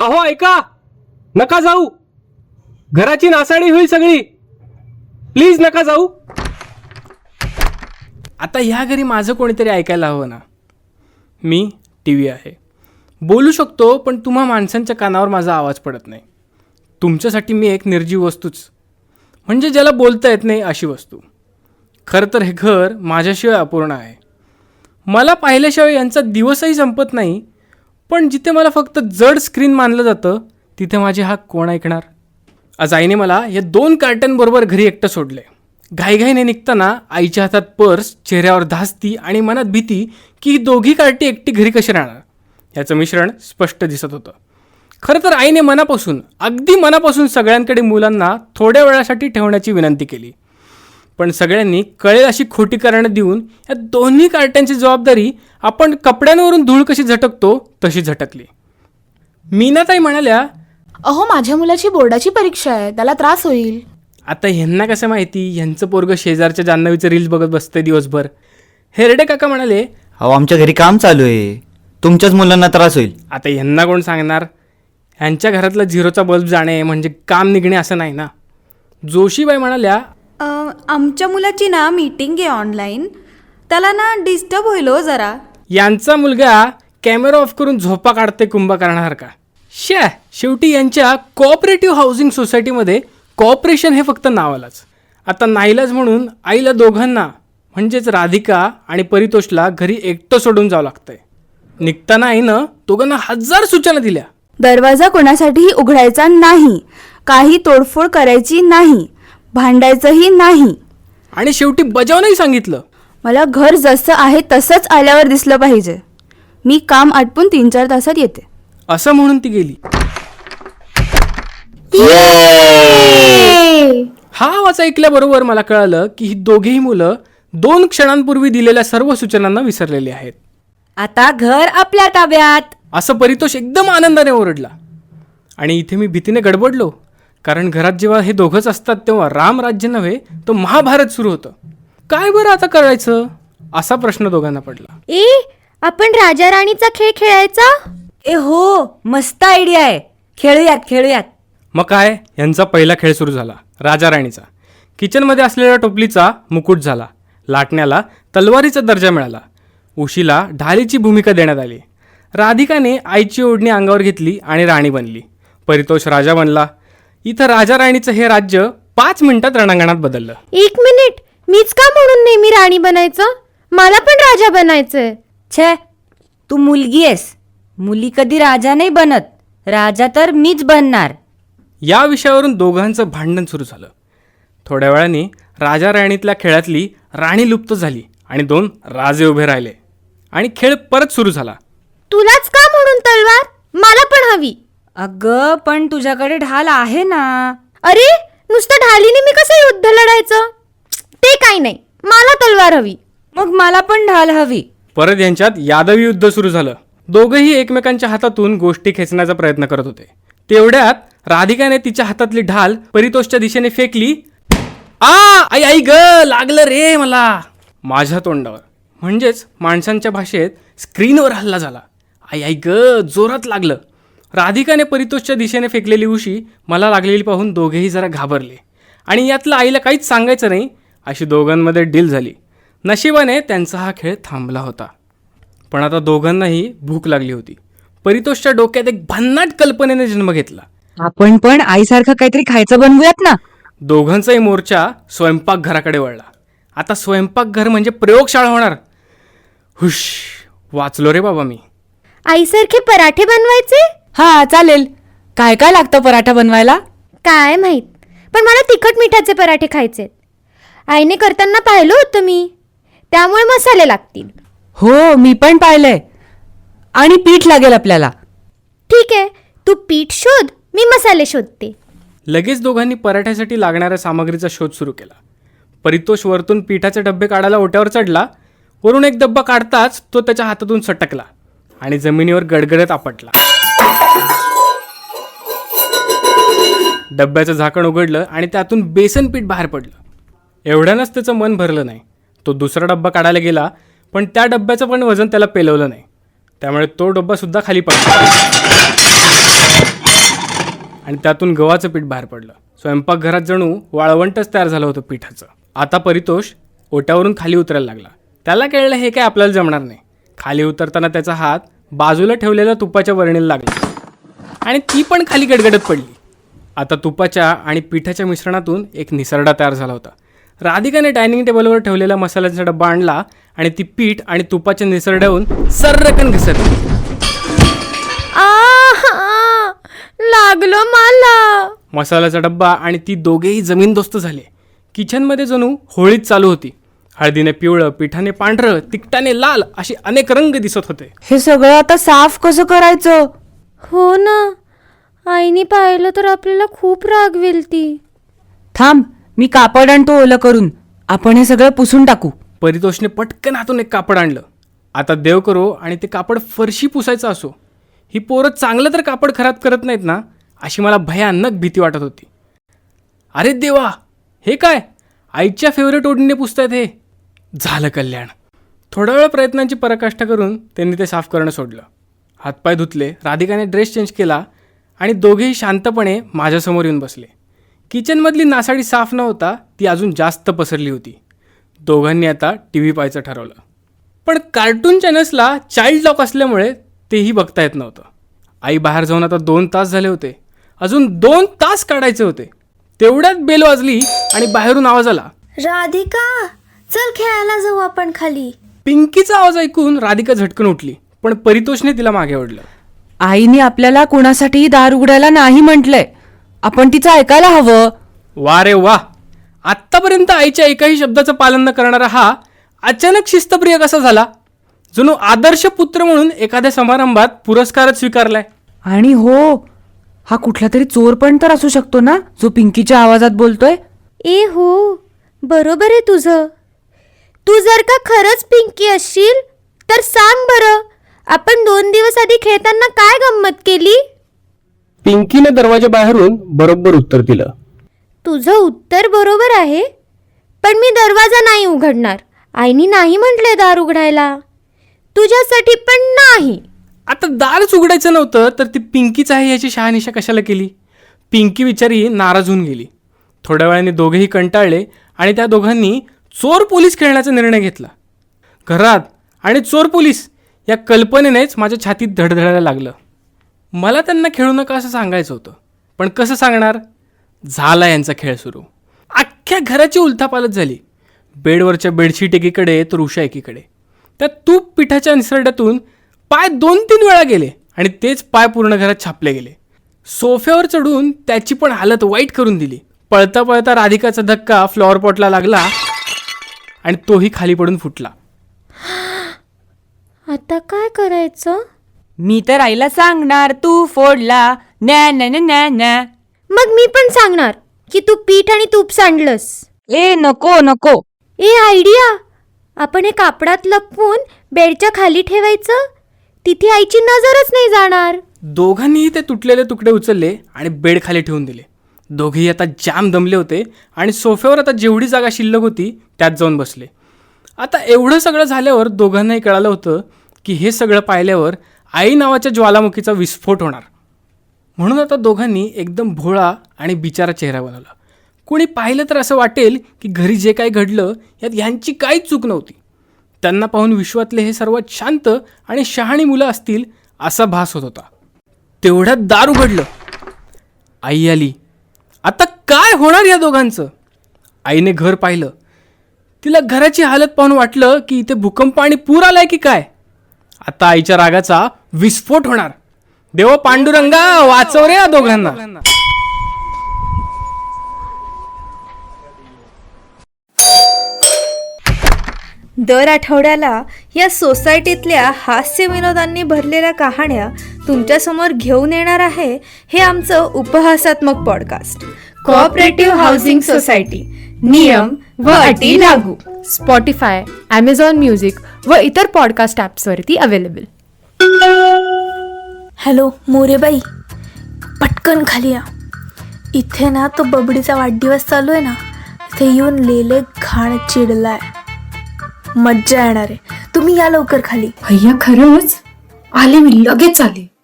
अहो ऐका. नका जाऊ. घराची नासाडी होईल सगळी. प्लीज नका जाऊ. आता ह्या घरी माझं कोणीतरी ऐकायला हवं ना? मी टी व्ही आहे. बोलू शकतो पण तुम्हा माणसांच्या कानावर माझा आवाज पडत नाही. तुमच्यासाठी मी एक निर्जीव वस्तूच. म्हणजे ज्याला बोलता येत नाही अशी वस्तू. खरं तर हे घर माझ्याशिवाय अपूर्ण आहे. मला पाहिल्याशिवाय यांचा दिवसही संपत नाही पण जिथे मला फक्त जड स्क्रीन मानलं जातं तिथे माझे हा कोण ऐकणार? आज आईने मला या दोन कार्टनबरोबर घरी एकटं सोडले घाईघाईने निघताना आईच्या हातात पर्स चेहऱ्यावर धास्ती आणि मनात भीती की ही दोघी कार्टी एकटी घरी कशी राहणार? याचं मिश्रण स्पष्ट दिसत होतं. खरं तर आईने मनापासून अगदी मनापासून सगळ्यांकडे मुलांना थोड्या वेळासाठी ठेवण्याची विनंती केली. पण सगळ्यांनी कळेल अशी खोटी कारणं देऊन या दोन्ही कार्ट्यांची जबाबदारी आपण कपड्यांवरून धूळ कशी झटकतो तशी झटकली. मीनाताई म्हणाल्या अहो माझ्या मुलाची बोर्डाची परीक्षा आहे त्याला त्रास होईल. आता ह्यांना कसं माहिती? ह्यांचं पोरग शेजारच्या जान्हवीचं रील्स बघत बसतंय दिवसभर. हेरडे काका म्हणाले अहो आमच्या घरी काम चालू आहे. तुमच्याच मुलांना त्रास होईल. आता ह्यांना कोण सांगणार? ह्यांच्या घरातला झिरोचा बल्ब जाणे म्हणजे काम निघणे असं नाही ना. जोशीबाई म्हणाल्या आमच्या मुलाची ना मीटिंग आहे ऑनलाईन त्याला ना डिस्टर्ब होईल हो जरा. यांचा मुलगा कॅमेरा ऑफ करून झोपा काढते कुंभकर्णासारखा. का शे शेवटी यांच्या कोऑपरेटिव्ह हाऊसिंग सोसायटीमध्ये कॉपरेशन हे फक्त नावालाच. आता नाईलाज म्हणून आईला दोघांना म्हणजेच राधिका आणि परितोषला घरी एकटं सोडून जावं लागतंय. निघताना आईनं दोघांना हजार सूचना दिल्या. दरवाजा कोणासाठीही उघडायचा नाही. काही तोडफोड करायची नाही. भांडायचंही नाही. आणि शेवटी बजावूनही सांगितलं. मला घर जसं आहे तसंच आल्यावर दिसलं पाहिजे. मी काम आटपून तीन चार तासात येते. असं म्हणून ती गेली. हा आवाज ऐकल्याबरोबर मला कळालं की ही दोघेही मुलं दोन क्षणांपूर्वी दिलेल्या सर्व सूचनांना विसरलेली आहेत. आता घर आपल्या ताब्यात. असं परितोष एकदम आनंदाने ओरडला. आणि इथे मी भीतीने गडबडलो. कारण घरात जेव्हा हे दोघंच असतात तेव्हा राम राज्य नव्हे तर महाभारत सुरू होतं. काय बरं आता करायचं? असा प्रश्न दोघांना पडला. ए आपण राजा राणीचा खेळ खेळायचा? ए हो मस्त आयडिया आहे. खेळूयात खेळूयात. मग काय? यांचा पहिला खेळ सुरू झाला राजा राणीचा. किचनमध्ये असलेल्या टोपलीचा मुकुट झाला. लाटण्याला तलवारीचा दर्जा मिळाला. उशीला ढालीची भूमिका देण्यात आली. राधिकाने आईची ओढणी अंगावर घेतली आणि राणी बनली. परितोष राजा बनला. इथं राजा राणीचं हे राज्य पाच मिनिटात रणांगणात बदललं. एक मिनिट. मीच का म्हणून नेहमी राणी बनायचं? मला पण राजा बनायचंय. छे. तू मुलगी आहेस. मुली कधी राजा नाही बनत. राजा तर मीच बनणार. या विषयावरून दोघांचं भांडण सुरू झालं. थोड्या वेळाने राजा राणीतल्या खेळातली राणी लुप्त झाली आणि दोन राजे उभे राहिले. आणि खेळ परत सुरू झाला. तुलाच का म्हणून तलवार? मला पण हवी. अगं पण तुझ्याकडे ढाल आहे ना. अरे नुसतं ढालीने मी कसं युद्ध लढायचं? ते काही नाही मला तलवार हवी. मग मला पण ढाल हवी. परत यांच्यात यादवी युद्ध सुरू झालं. दोघंही एकमेकांच्या हातातून गोष्टी खेचण्याचा प्रयत्न करत होते. तेवढ्यात राधिकाने तिच्या हातातली ढाल परितोषच्या दिशेने फेकली. आ आई आई ग लागलं रे मला. माझ्या तोंडावर म्हणजेच माणसांच्या भाषेत स्क्रीनवर हल्ला झाला. आई आई ग जोरात लागलं. राधिकाने परितोषच्या दिशेने फेकलेली उशी मला लागलेली पाहून दोघेही जरा घाबरले. आणि यातलं आईला काहीच सांगायचं नाही अशी दोघांमध्ये डील झाली. नशिबाने त्यांचा हा खेळ थांबला होता. पण आता दोघांनाही भूक लागली होती. परितोषच्या डोक्यात एक भन्नाट कल्पनेने जन्म घेतला. आपण पण आईसारखं काहीतरी खायचं बनवूयात ना? दोघांचाही मोर्चा स्वयंपाकघराकडे वळला. आता स्वयंपाकघर म्हणजे प्रयोगशाळा होणार. हुश वाचलो रे बाबा मी. आईसारखे पराठे बनवायचे? हा चालेल. काय काय लागतं पराठा बनवायला? काय माहीत. पण मला तिखट मिठाचे पराठे खायचे आईने करताना पाहिलं होतं मी. त्यामुळे मसाले लागतील. हो मी पण पाहिलंय. आणि पीठ लागेल आपल्याला. ठीक आहे. तू पीठ शोध मी मसाले शोधते. लगेच दोघांनी पराठ्यासाठी लागणाऱ्या सामग्रीचा शोध सुरू केला. परितोष वरतून पिठाचे डब्बे काढायला ओट्यावर चढला. वरून एक डब्बा काढताच तो त्याच्या हातातून सटकला आणि जमिनीवर गडगडत आपटला. डब्याचं झाकण उघडलं आणि त्यातून बेसन पीठ बाहेर पडलं. एवढ्यानंच त्याचं मन भरलं नाही. तो दुसरा डब्बा काढायला गेला पण त्या डब्याचं पण वजन त्याला पेलवलं नाही. त्यामुळे तो डब्बासुद्धा खाली पडला. आणि त्यातून गव्हाचं पीठ बाहेर पडलं. स्वयंपाकघरात जणू वाळवंटच तयार झालं होतं पिठाचं. आता परितोष ओट्यावरून खाली उतरायला लागला. त्याला कळलं हे काय आपल्याला जमणार नाही. खाली उतरताना त्याचा हात बाजूला ठेवलेल्या तुपाच्या वरणीला लागला. आणि ती पण खाली गडगडत पडली. आता तुपाच्या आणि पिठाच्या मिश्रणातून एक निसरडा तयार झाला होता. राधिकाने डायनिंग टेबलवर ठेवलेला मसाल्याचा डब्बा आणला आणि ती पीठ आणि तुपाच्या निसरड्याहून सर्रकन घसरली. आ लागलं मला. मसाल्याचा डब्बा आणि ती दोघेही जमीनदोस्त झाले. किचनमध्ये जणू होळीच चालू होती. हळदीने पिवळं पिठाने पांढरं तिकटाने लाल असे अनेक रंग दिसत होते. हे सगळं आता साफ कसं करायचं? हो ना. आईने पाहिलं तर आपल्याला खूप रागवेल ती थांब मी कापड आणतो ओलं करून. आपण हे सगळं पुसून टाकू. परितोषने पटकन हातून एक कापड आणलं. आता देव करो आणि ते कापड फरशी पुसायचं असो. ही पोरं चांगलं तर कापड खराब करत नाहीत ना अशी मला भयानक भीती वाटत होती. अरे देवा हे काय? आईच्या फेवरेट ओढणीने पुसतायत हे. झालं कल्याण. थोडा वेळ प्रयत्नांची पराकाष्ठा करून त्यांनी ते साफ करणं सोडलं. हातपाय धुतले राधिकाने ड्रेस चेंज केला आणि दोघेही शांतपणे माझ्यासमोर येऊन बसले. किचनमधली नासाडी साफ न होता ती अजून जास्त पसरली होती. दोघांनी आता टी व्ही पाहायचं ठरवलं. पण कार्टून चॅनल्सला चाइल्ड लॉक असल्यामुळे तेही बघता येत नव्हतं. आई बाहेर जाऊन आता दोन तास झाले होते. अजून दोन तास काढायचे होते. तेवढ्यात बेल वाजली आणि बाहेरून आवाज आला. राधिका चल खेळायला जाऊ आपण खाली. पिंकीचा आवाज ऐकून राधिका झटकन उठली पण परितोषने तिला मागे ओढलं. आईने आपल्याला कुणासाठी दार उघडायला नाही म्हटलंय. आपण तिचं ऐकायला हवं. वा रे वा. आत्तापर्यंत आईच्या एकाही शब्दाचं पालन न करणारा हा अचानक शिस्तप्रिय कसा झाला? जणू आदर्श पुत्र म्हणून एखाद्या समारंभात पुरस्कारच स्वीकारलाय. आणि हो हा कुठला तरी चोर पण तर असू शकतो ना जो पिंकीच्या आवाजात बोलतोय? ए हो बरोबर आहे तुझं. तू जर का खरंच पिंकी असशील तर सांग बरं. आपण दोन दिवस आधी खेळताना काय गंमत केली? पिंकीने दरवाजा बाहेरून बरोबर उत्तर दिलं. तुझं उत्तर बरोबर आहे पण मी दरवाजा नाही उघडणार. आईनी नाही म्हटले दार उघडायला. तुझ्यासाठी पण नाही. आता दारच उघडायचं नव्हतं तर ती पिंकीच आहे याची शहानिशा कशाला केली? पिंकी बिचारी नाराज होऊन गेली. थोड्या वेळाने दोघेही कंटाळले आणि त्या दोघांनी चोर पोलीस खेळण्याचा निर्णय घेतला. घरात आणि चोर पोलीस या कल्पनेनेच माझ्या छातीत धडधडायला लागलं. मला त्यांना खेळू नका असं सांगायचं होतं. पण कसं सांगणार? झाला यांचा खेळ सुरू. अख्ख्या घराची उलथापालत झाली. बेडवरच्या बेडशीट एकीकडे तर उषा एकीकडे. त्या तूप पिठाच्या निसरड्यातून पाय दोन तीन वेळा गेले आणि तेच पाय पूर्ण घरात छापले गेले. सोफ्यावर चढून त्याची पण हालत वाईट करून दिली. पळता पळता राधिकाचा धक्का फ्लॉवर पॉटला लागला आणि तोही खाली पडून फुटला. आता काय करायचं? मी तर आईला सांगणार तू फोडला न्या न्या न्या न्या न्या. मग मी पण सांगणार की तू पीठ आणि तूप सांडलंस. ए नको नको. ए आयडिया! आपण हे कापडात लपवून बेडच्या खाली ठेवायचं? तिथे आईची नजरच नाही जाणार. दोघांनीही ते तुटलेले तुकडे उचलले आणि बेड खाली ठेवून दिले. दोघेही आता जाम दमले होते आणि सोफ्यावर आता जेवढी जागा शिल्लक होती त्यात जाऊन बसले. आता एवढं सगळं झाल्यावर दोघांनाही कळालं होतं की हे सगळं पाहिल्यावर आई नावाच्या ज्वालामुखीचा विस्फोट होणार. म्हणून आता दोघांनी एकदम भोळा आणि बिचारा चेहरा बनवला. कोणी पाहिलं तर असं वाटेल की घरी जे काही घडलं यात ह्यांची काहीच चूक नव्हती. त्यांना पाहून विश्वातले हे सर्वात शांत आणि शहाणी मुलं असतील असा भास होत होता. तेवढ्यात दार उघडलं आई आली. आता काय होणार या दोघांचं? आईने घर पाहिलं. तिला घराची हालत पाहून वाटलं की इथे भूकंप आणि पूर आलाय की काय? आता आईच्या रागाचा विस्फोट होणार. देव पांडुरंगा वाचव रे या दोघांना. दर आठवड्याला या सोसायटीतल्या हास्य विनोदांनी भरलेल्या कहाण्या तुमच्यासमोर घेऊन येणार आहे हे आमचं उपहासात्मक पॉडकास्ट. कोऑपरेटिव्ह हाऊसिंग सोसायटी नियम व अटी लागू. स्पॉटीफाय ॲमेझॉन म्युझिक व इतर पॉडकास्ट ॲप्सवरती अवेलेबल हॅलो मोरेबाई. पटकन खाली या. इथे ना तो बबडीचा वाढदिवस चालू आहे ना इथे येऊन लेले घाण चिडलाय. मज्जा येणार आहे. तुम्ही या लवकर खाली. भैया खरंच? आले मी लगेच आले.